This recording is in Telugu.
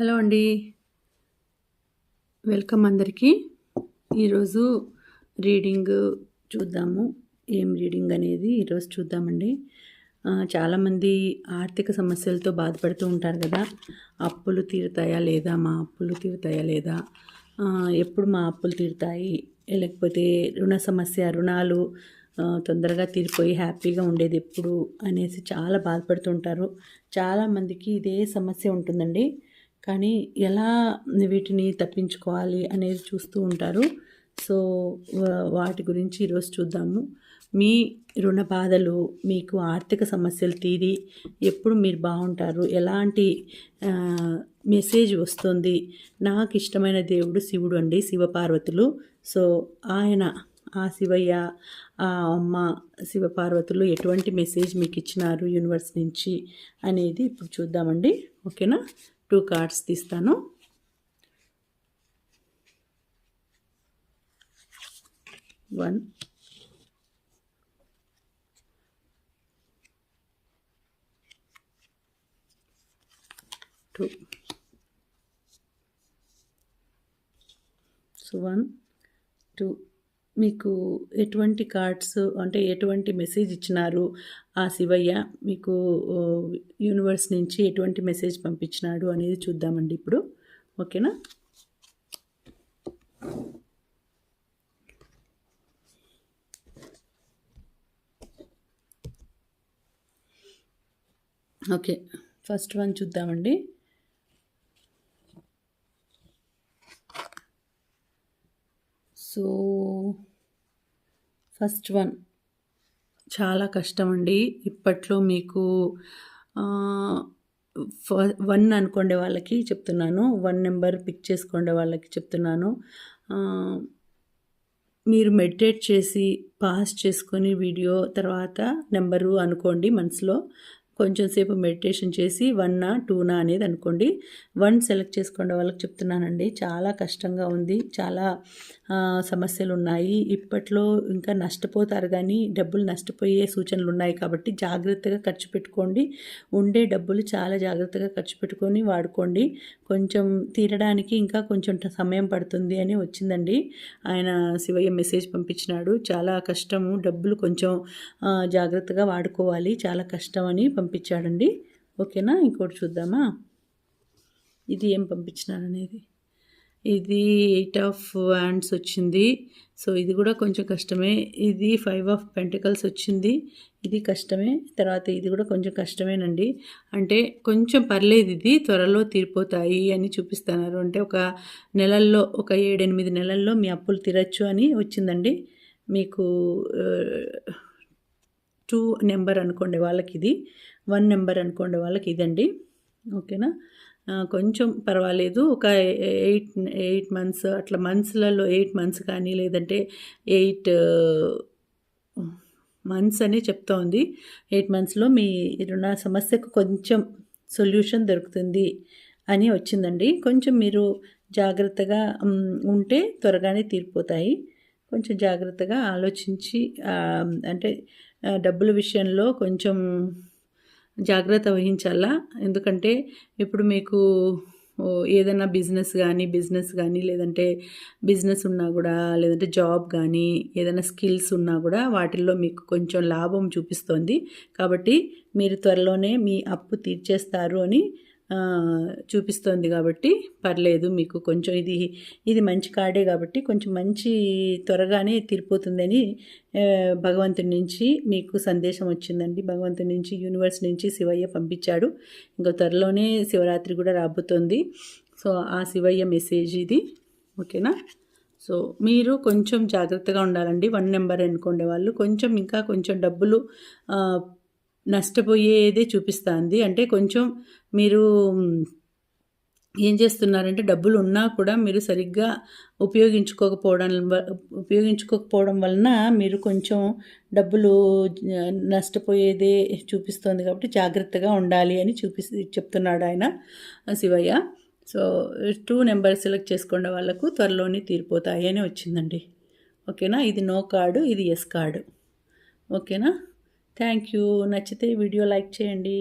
హలో అండి. వెల్కమ్ అందరికీ. ఈరోజు రీడింగ్ చూద్దాము. ఏం రీడింగ్ అనేది ఈరోజు చూద్దామండి. చాలామంది ఆర్థిక సమస్యలతో బాధపడుతూ ఉంటారు కదా. అప్పులు తీరుతాయా లేదా? మా అప్పులు తీరుతాయా లేదా? ఎప్పుడు మా అప్పులు తీరుతాయి? లేకపోతే రుణ సమస్య రుణాలు తొందరగా తీరిపోయి హ్యాపీగా ఉండేది ఎప్పుడు అనేసి చాలా బాధపడుతుంటారు చాలామందికి ఇదే సమస్య ఉంటుందండి. కానీ ఎలా వీటిని తప్పించుకోవాలి అనేది చూస్తూ ఉంటారు. సో వాటి గురించి ఈరోజు చూద్దాము. మీ రుణ బాధలు మీకు ఆర్థిక సమస్యలు తీరి ఎప్పుడు మీరు బాగుంటారు? ఎలాంటి మెసేజ్ వస్తుంది? నాకు ఇష్టమైన దేవుడు శివుడు అండి శివపార్వతులు. సో ఆయన ఆ శివయ్య ఆ అమ్మ శివపార్వతులు ఎటువంటి మెసేజ్ మీకు ఇచ్చినారు యూనివర్స్ నుంచి అనేది ఇప్పుడు చూద్దామండి. ఓకేనా? టూ కార్డ్స్ తీస్తాను one two so one two మీకు ఎటువంటి కార్డ్స్ అంటే ఎటువంటి మెసేజ్ ఇచ్చినారు? ఆ శివయ్య మీకు యూనివర్స్ నుంచి ఎటువంటి మెసేజ్ పంపించినాడు అనేది చూద్దామండి ఇప్పుడు. ఓకేనా? ఓకే. ఫస్ట్ వన్ చూద్దామండి. So first one. చాలా కష్టం అండి ఇప్పట్లో మీకు వన్ అనుకోండే వాళ్ళకి చెప్తున్నాను. వన్ నెంబర్ పిక్ చేసుకోండే వాళ్ళకి చెప్తున్నాను. మీరు మెడిటేట్ చేసి పాస్ చేసుకొని వీడియో తర్వాత నెంబరు అనుకోండి మనసులో. కొంచెం సేపు మెడిటేషన్ చేసి వన్నా టూనా అనేది అనుకోండి. వన్ సెలెక్ట్ చేసుకోండి వాళ్ళకి చెప్తున్నానండి. చాలా కష్టంగా ఉంది. చాలా సమస్యలు ఉన్నాయి ఇప్పట్లో ఇంకా నష్టపోతారు కానీ డబ్బులు నష్టపోయే సూచనలు ఉన్నాయి కాబట్టి జాగ్రత్తగా ఖర్చు పెట్టుకోండి. ఉండే డబ్బులు చాలా జాగ్రత్తగా ఖర్చు పెట్టుకొని వాడుకోండి. కొంచెం తీరడానికి ఇంకా కొంచెం సమయం పడుతుంది అని వచ్చిందండి. ఆయన శివయ్య మెసేజ్ పంపించినాడు. చాలా కష్టము. డబ్బులు కొంచెం జాగ్రత్తగా వాడుకోవాలి. చాలా కష్టం అని పంపి పంపించాడండి. ఓకేనా? ఇంకోటి చూద్దామా? ఇది ఏం పంపించినారనేది? ఇది ఎయిట్ ఆఫ్ హ్యాండ్స్ వచ్చింది. సో ఇది కూడా కొంచెం కష్టమే. ఇది ఫైవ్ ఆఫ్ పెంటికల్స్ వచ్చింది. ఇది కష్టమే. తర్వాత ఇది కూడా కొంచెం కష్టమేనండి. అంటే కొంచెం పర్లేదు ఇది త్వరలో తీరిపోతాయి అని చూపిస్తున్నారు. అంటే ఒక నెలల్లో ఒక ఏడెనిమిది నెలల్లో మీ అప్పులు తీరచ్చు అని వచ్చిందండి. మీకు టూ నెంబర్ అనుకోండి వాళ్ళకి ఇది వన్ నెంబర్ అనుకోండి వాళ్ళకి ఇదండి ఓకేనా కొంచెం పర్వాలేదు. ఒక ఎయిట్ ఎయిట్ మంత్స్ అట్లా మంత్స్లలో ఎయిట్ మంత్స్ కానీ లేదంటే ఎయిట్ మంత్స్ అనే చెప్తా ఉంది. ఎయిట్ మంత్స్లో మీ రుణ సమస్యకు కొంచెం సొల్యూషన్ దొరుకుతుంది అని వచ్చిందండి. కొంచెం మీరు జాగ్రత్తగా ఉంటే త్వరగానే తీరిపోతాయి. కొంచెం జాగ్రత్తగా ఆలోచించి అంటే డబ్బుల విషయంలో కొంచెం జాగ్రత్త వహించాలా? ఎందుకంటే ఇప్పుడు మీకు ఏదైనా బిజినెస్ కానీ బిజినెస్ కానీ లేదంటే బిజినెస్ ఉన్నా కూడా లేదంటే జాబ్ కానీ ఏదైనా స్కిల్స్ ఉన్నా కూడా వాటిల్లో మీకు కొంచెం లాభం చూపిస్తోంది. కాబట్టి మీరు త్వరలోనే మీ అప్పు తీర్చేస్తారు అని చూపిస్తోంది కాబట్టి పర్లేదు మీకు కొంచెం ఇది ఇది మంచి కార్డే కాబట్టి కొంచెం మంచి త్వరగానే తీరిపోతుందని భగవంతుడి నుంచి మీకు సందేశం వచ్చిందండి. భగవంతుడి నుంచి యూనివర్స్ నుంచి శివయ్య పంపించాడు. ఇంకా త్వరలోనే శివరాత్రి కూడా రాబోతోంది. సో ఆ శివయ్య మెసేజ్ ఇది. ఓకేనా? సో మీరు కొంచెం జాగ్రత్తగా ఉండాలండి. వన్ నెంబర్ అనుకునే వాళ్ళు. కొంచెం ఇంకా కొంచెం డబ్బులు నష్టపోయేదే చూపిస్తుంది. అంటే కొంచెం మీరు ఏం చేస్తున్నారంటే డబ్బులు ఉన్నా కూడా మీరు సరిగ్గా ఉపయోగించుకోకపోవడం ఉపయోగించుకోకపోవడం వలన మీరు కొంచెం డబ్బులు నష్టపోయేదే చూపిస్తోంది కాబట్టి జాగ్రత్తగా ఉండాలి అని చూపి చెప్తున్నాడు ఆయన Shivayya. So two number select చేసుకున్న వాళ్ళకు త్వరలోనే తీరిపోతాయి అని వచ్చిందండి. ఓకేనా? ఇది నో కార్డు ఇది ఎస్ కార్డు. ఓకేనా? Thank you. నచ్చితే వీడియో లైక్ చేయండి.